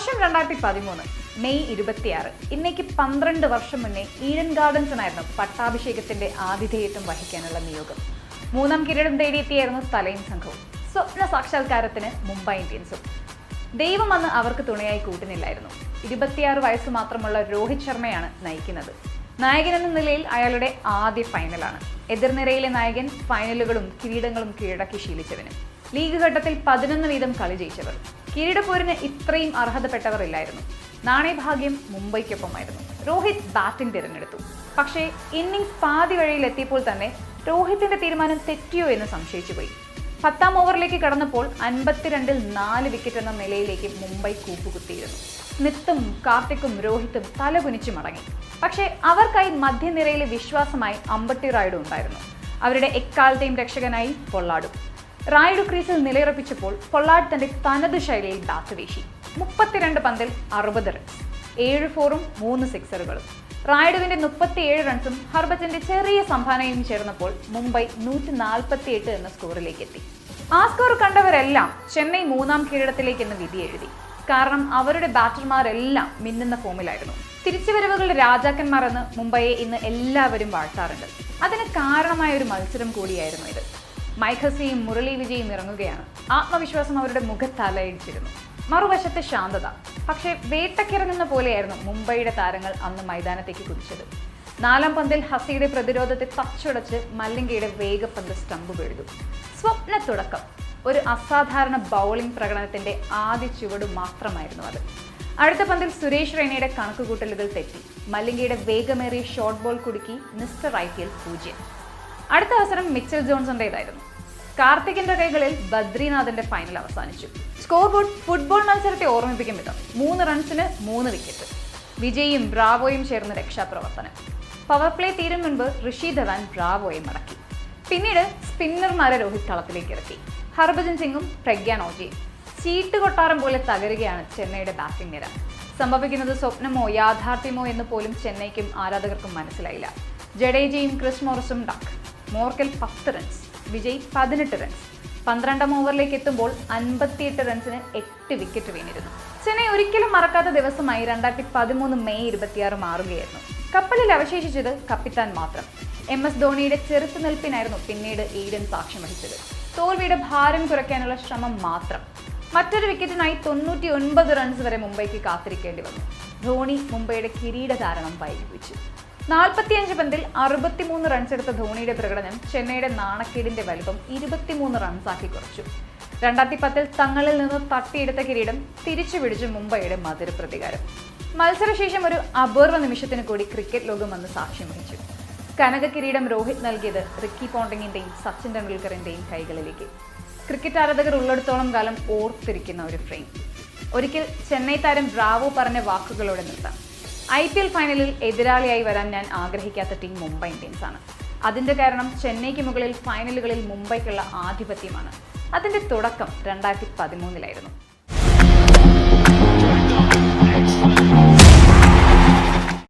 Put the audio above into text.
വർഷം രണ്ടായിരത്തി പതിമൂന്ന് മെയ് ഇരുപത്തിയാറ്. ഇന്നേക്ക് പന്ത്രണ്ട് വർഷം മുന്നേ ഈഡൻ ഗാർഡൻസിനായിരുന്നു പട്ടാഭിഷേകത്തിന്റെ ആതിഥേയത്വം വഹിക്കാനുള്ള നിയോഗം. മൂന്നാം കിരീടം തേടിയെത്തിയായിരുന്നു തലയും സംഘവും സ്വപ്ന സാക്ഷാത്കാരത്തിന് മുംബൈ ഇന്ത്യൻസും. ദൈവം അന്ന് അവർക്ക് തുണയായി കൂട്ടുന്നില്ലായിരുന്നു ഇരുപത്തിയാറ് വയസ്സ് മാത്രമുള്ള രോഹിത് ശർമ്മയാണ് നയിക്കുന്നത്. നായകൻ എന്ന നിലയിൽ അയാളുടെ ആദ്യ ഫൈനലാണ്. എതിർനിരയിലെ നായകൻ ഫൈനലുകളും കിരീടങ്ങളും കീഴടക്കി ശീലിച്ചവനും. ലീഗ് ഘട്ടത്തിൽ പതിനൊന്ന് വീതം കളി ജയിച്ചവർ. കിരീടപ്പോരിന് ഇത്രയും അർഹതപ്പെട്ടവർ ഇല്ലായിരുന്നു നാണയഭാഗ്യം മുംബൈക്കൊപ്പമായിരുന്നു. രോഹിത് ബാറ്റിംഗ് തിരഞ്ഞെടുത്തു. പക്ഷേ ഇന്നിംഗ്സ് പാതി വഴിയിലെത്തിയപ്പോൾ തന്നെ രോഹിത്തിന്റെ തീരുമാനം തെറ്റിയോ എന്ന് സംശയിച്ചുപോയി പത്താം ഓവറിലേക്ക് കടന്നപ്പോൾ അൻപത്തിരണ്ടിൽ നാല് വിക്കറ്റ് എന്ന നിലയിലേക്ക് മുംബൈ കൂപ്പുകുത്തിയിരുന്നു. നിത്തും കാർത്തിക്കും രോഹിത്തും തലകുനിച്ചു മടങ്ങി. പക്ഷേ അവർക്കായി മധ്യനിരയിലെ വിശ്വാസമായി അമ്പട്ടി റായിഡു ഉണ്ടായിരുന്നു. അവരുടെ എക്കാലത്തെയും രക്ഷകനായി പൊള്ളാടും. റായിഡു ക്രീസിൽ നിലയുറപ്പിച്ചപ്പോൾ പൊള്ളാഡ് തന്റെ തനത് ശൈലിയിൽ ബാറ്റ് വീശി. മുപ്പത്തിരണ്ട് പന്തിൽ അറുപത് റൺസ് ഏഴ് ഫോറും മൂന്ന് സിക്സറുകളും. റായുഡുവിന്റെ മുപ്പത്തിയേഴ് റൺസും ഹർബജന്റെ ചെറിയ സംഭാവനയും ചേർന്നപ്പോൾ മുംബൈ നൂറ്റി നാൽപ്പത്തി എട്ട് എന്ന സ്കോറിലേക്ക് എത്തി. ആ സ്കോർ കണ്ടവരെല്ലാം ചെന്നൈ മൂന്നാം കിരീടത്തിലേക്ക് എന്ന് വിധി എഴുതി. കാരണം അവരുടെ ബാറ്റർമാരെല്ലാം മിന്നുന്ന ഫോമിലായിരുന്നു. തിരിച്ചുവരവുകളുടെ രാജാക്കന്മാർ എന്ന് മുംബൈയെ ഇന്ന് എല്ലാവരും വാഴ്ത്താറുണ്ട്. അതിന് കാരണമായ ഒരു മത്സരം കൂടിയായിരുന്നു ഇത്. മൈഖസിയും മുരളി വിജയും ഇറങ്ങുകയാണ്. ആത്മവിശ്വാസം അവരുടെ മുഖത്തലയിടിച്ചിരുന്നു മറുവശത്തെ ശാന്തത. പക്ഷേ വേട്ടക്കിറങ്ങുന്ന പോലെയായിരുന്നു മുംബൈയുടെ താരങ്ങൾ അന്ന് മൈതാനത്തേക്ക് കുതിച്ചത്. നാലാം പന്തിൽ ഹസിയുടെ പ്രതിരോധത്തെ തച്ചുടച്ച് മല്ലിങ്കയുടെ വേഗപ്പന്ത് സ്റ്റമ്പ് വീഴുതു സ്വപ്ന തുടക്കം ഒരു അസാധാരണ ബൗളിംഗ് പ്രകടനത്തിന്റെ ആദ്യ ചുവട് മാത്രമായിരുന്നു അത്. അടുത്ത പന്തിൽ സുരേഷ് റെയ്നയുടെ കണക്കുകൂട്ടലുകൾ തെറ്റി. മല്ലിങ്കയുടെ വേഗമേറിയ ഷോർട്ട് ബോൾ കുടുക്കി മിസ്റ്റർ ഐ പി എൽ പൂജ്യം. അടുത്ത അവസരം മിച്ചൽ ജോൺസന്റേതായിരുന്നു. കാർത്തികിന്റെ കൈകളിൽ ബദ്രിനാഥിന്റെ ഫൈനൽ അവസാനിച്ചു. സ്കോർ ബോർഡ് ഫുട്ബോൾ മത്സരത്തെ ഓർമ്മിപ്പിക്കും വിധം. മൂന്ന് റൺസിന് മൂന്ന് വിക്കറ്റ് വിജയും ബ്രാവോയും ചേർന്ന് രക്ഷാപ്രവർത്തനം. പവർ പ്ലേ തീരും മുൻപ് ഋഷി ധവാൻ ബ്രാവോയെ മടക്കി. പിന്നീട് സ്പിന്നർമാരെ രോഹിത് കളത്തിലേക്ക് ഇറക്കി. ഹർഭജൻ സിംഗും പ്രഗ്യാൻ ഓജിയും ചീട്ട് കൊട്ടാരം പോലെ തകരുകയാണ് ചെന്നൈയുടെ ബാറ്റിംഗ് നിര. സംഭവിക്കുന്നത് സ്വപ്നമോ യാഥാർത്ഥ്യമോ എന്ന് പോലും ചെന്നൈക്കും ആരാധകർക്കും മനസ്സിലായില്ല. ജഡേജയും ക്രിസ് മോറിസും ഡക്ക്. മോർക്കൽ പത്ത് റൺസ് വിജയ് പതിനെട്ട് റൺസ് പന്ത്രണ്ടാം ഓവറിലേക്ക് എത്തുമ്പോൾ അൻപത്തിയെട്ട് റൺസിന് എട്ട് വിക്കറ്റ് വീണിരുന്നു. ചെന്നൈ ഒരിക്കലും മറക്കാത്ത ദിവസമായി രണ്ടായിരത്തി പതിമൂന്ന് മെയ് ഇരുപത്തിയാറ് മാറുകയായിരുന്നു. കപ്പലിൽ അവശേഷിച്ചത് കപ്പിത്താൻ മാത്രം. എം എസ് ധോണിയുടെ ചെറുത്തുനിൽപ്പിനായിരുന്നു പിന്നീട് ഈഡൻ സാക്ഷ്യം വഹിച്ചത്. തോൽവിയുടെ ഭാരം കുറയ്ക്കാനുള്ള ശ്രമം മാത്രം. മറ്റൊരു വിക്കറ്റിനായി തൊണ്ണൂറ്റി ഒൻപത് റൺസ് വരെ മുംബൈക്ക് കാത്തിരിക്കേണ്ടി വന്നു. ധോണി മുംബൈയുടെ കിരീട ധാരണം വൈകിപ്പിച്ചു നാൽപ്പത്തിയഞ്ച് പന്തിൽ അറുപത്തിമൂന്ന് റൺസ് എടുത്ത ധോണിയുടെ പ്രകടനം ചെന്നൈയുടെ നാണക്കേടിന്റെ വലിപ്പം ഇരുപത്തിമൂന്ന് റൺസാക്കി കുറച്ചു. രണ്ടായിരത്തി പത്തിൽ തങ്ങളിൽ നിന്ന് തട്ടിയെടുത്ത കിരീടം തിരിച്ചു പിടിച്ചു മുംബൈയുടെ മധുര പ്രതികാരം. മത്സരശേഷം ഒരു അപൂർവ നിമിഷത്തിന് കൂടി ക്രിക്കറ്റ് ലോകം വന്ന് സാക്ഷ്യം വഹിച്ചു. കനക കിരീടം രോഹിത് നൽകിയത് റിക്കി പോണ്ടിങ്ങിന്റെയും സച്ചിൻ ടെണ്ടുൽക്കറിന്റെയും കൈകളിലേക്ക്. ക്രിക്കറ്റ് ആരാധകർ ഉള്ളിടത്തോളം കാലം ഓർത്തിരിക്കുന്ന ഒരു ഫ്രെയിം ഒരിക്കൽ ചെന്നൈ താരം ബ്രാവോ പറഞ്ഞ വാക്കുകളോടെ നിർത്താം. ഐ പി എൽ ഫൈനലിൽ എതിരാളിയായി വരാൻ ഞാൻ ആഗ്രഹിക്കാത്ത ടീം മുംബൈ ഇന്ത്യൻസ് ആണ്. അതിന്റെ കാരണം ചെന്നൈക്ക് മുകളിൽ ഫൈനലുകളിൽ മുംബൈക്കുള്ള ആധിപത്യമാണ്. അതിന്റെ തുടക്കം രണ്ടായിരത്തി പതിമൂന്നിലായിരുന്നു.